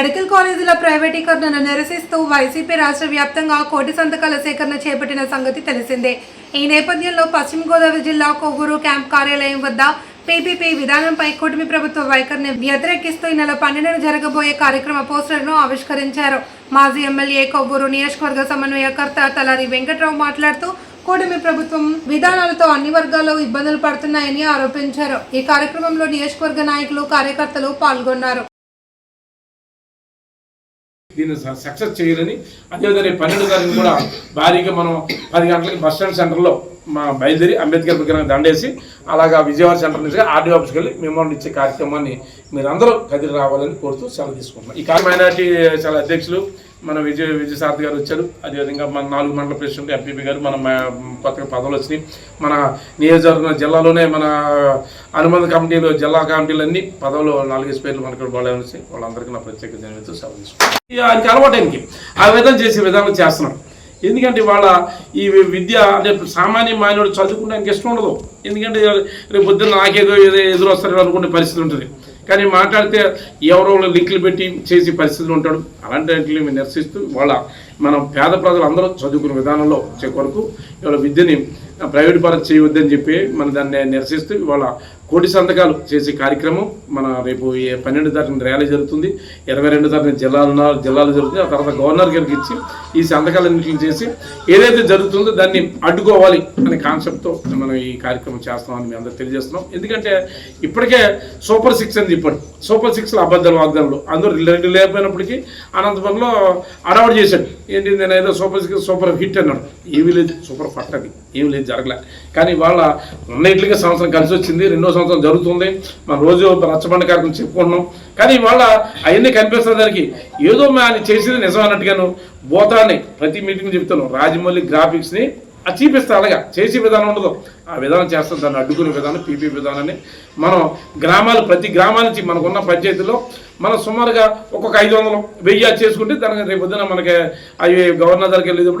Medical కాలేజీల ప్రైవేటీకరణను నిరసిస్తూ YCP రాష్ట్ర వ్యాప్తంగా కోటి సంతకాల సేకరణ చేపట్టిన సంగతి తెలిసిందే. ఈ నేపథ్యంలో పశ్చిమ గోదావరి జిల్లా కొవ్వూరు క్యాంప్ కార్యాలయం వద్ద పీపీపీ విధానంపై కూటమి ప్రభుత్వ వైఖరిని వ్యతిరేకిస్తూ ఈ నెల పన్నెండున జరగబోయే కార్యక్రమ పోస్టర్ను ఆవిష్కరించారు. మాజీ ఎమ్మెల్యే కొవ్వూరు నియోజకవర్గ సమన్వయకర్త తలారి వెంకట్రావు మాట్లాడుతూ కూటమి ప్రభుత్వం విధానాలతో అన్ని వర్గాలు ఇబ్బందులు పడుతున్నాయని ఆరోపించారు. ఈ కార్యక్రమంలో నియోజకవర్గ నాయకులు కార్యకర్తలు పాల్గొన్నారు. దీన్ని సక్సెస్ చేయాలని అదేవిధంగా పన్నెండు తారీఖు కూడా భారీగా మనం పది గంటలకి బస్ స్టాండ్ సెంటర్లో మా బయలుదేరి అంబేద్కర్ విగ్రహం దండేసి అలాగా విజయవాడ సెంటర్ నుంచి ఆర్డీ ఆఫీస్కి వెళ్ళి మెమోరం ఇచ్చే కార్యక్రమాన్ని మీరందరూ కదిలి రావాలని కోరుతూ సెలవు తీసుకుంటున్నాం. ఈ కార్య మైనార్టీ చాలా అధ్యక్షులు మన విజయ విజయసారథి గారు వచ్చారు. అదేవిధంగా మన నాలుగు మండల ప్రెసిడెంట్ ఎంపీపీ గారు మన కొత్తగా పదవులు వచ్చినాయి. మన నియోజకవర్గ జిల్లాలోనే మన అనుబంధ కమిటీలు జిల్లా కమిటీలన్నీ పదవులు నాలుగేసి పేర్లు మనకు వాళ్ళు వాళ్ళందరికీ నా ప్రత్యేక సెలవు తీసుకుంటాం ఇక ఆయనకి ఆ విధంగా చేసే విధానం చేస్తున్నాం. ఎందుకంటే వాళ్ళ ఈ విద్య అంటే సామాన్య మానవుడు చదువుకోవడానికి ఇష్టం ఉండదు. ఎందుకంటే రేపు పొద్దున్న నాకేదో ఏదో ఎదురు వస్తారో అనుకునే పరిస్థితి ఉంటుంది. కానీ మాట్లాడితే ఎవరో ఒకరు లింకులు పెట్టి చేసే పరిస్థితులు ఉంటాడు. అలాంటి వాటిని మేము నిరసిస్తూ వాళ్ళ మనం పేద ప్రజలు అందరూ చదువుకునే విధానంలో వచ్చే కొరకు ఇవాళ విద్యని ప్రైవేట్ పరం చేయవద్దని చెప్పి మన దాన్ని నిరసిస్తూ ఇవాళ కోటి సంతకాలు చేసే కార్యక్రమం మన రేపు పన్నెండు తారీఖున ర్యాలీ జరుగుతుంది. ఇరవై రెండు తారీఖున జిల్లాలు జిల్లాలో జరుగుతుంది ఆ తర్వాత గవర్నర్ గారికి ఇచ్చి ఈ సంతకాలన్నింటిని చేసి ఏదైతే జరుగుతుందో దాన్ని అడ్డుకోవాలి అనే కాన్సెప్ట్తో మనం ఈ కార్యక్రమం చేస్తామని మేము అందరూ తెలియజేస్తున్నాం. ఎందుకంటే ఇప్పటికే సూపర్ సిక్స్ అని చెప్పాడు సూపర్ సిక్స్లో అబద్ధాలు వాగ్దానాలు. అందరూ రెండు లేకపోయినప్పటికీ అనంతపురంలో అడవాడు చేశాడు. ఏంటి నేను ఏదో సూపర్ సిక్స్ సూపర్ హిట్ అన్నాడు. ఏమీ లేదు సూపర్ ఫట్ అది. ఏమీ లేదు జరగలే. కానీ వాళ్ళ ఉన్నట్లుగా సంవత్సరం కలిసి వచ్చింది రెండో సంవత్సరం జరుగుతుంది. మన రోజు రచ్చబండ కార్యక్రమం చెప్పుకుంటున్నాం. కానీ వాళ్ళ అవన్నీ కనిపిస్తున్న దానికి ఏదో మా ఆయన చేసేది నిజం అన్నట్టుగాను బోతాన్ని ప్రతి మీటింగ్ చెప్తాను రాజమౌళి గ్రాఫిక్స్ని అది చూపిస్తా అలాగా. చేసే విధానం ఉండదు. ఆ విధానం చేస్తాం దాన్ని అడ్డుకునే విధానం పీపీ విధానాన్ని. మనం గ్రామాలు ప్రతి గ్రామాల నుంచి మనకున్న పంచాయతీలో మనం సుమారుగా ఒక్కొక్క ఐదు వందలు వెయ్యి చేసుకుంటే దానికి రేపు పొద్దున మనకి అవి గవర్నర్ దగ్గరికి వెళ్ళేటప్పుడు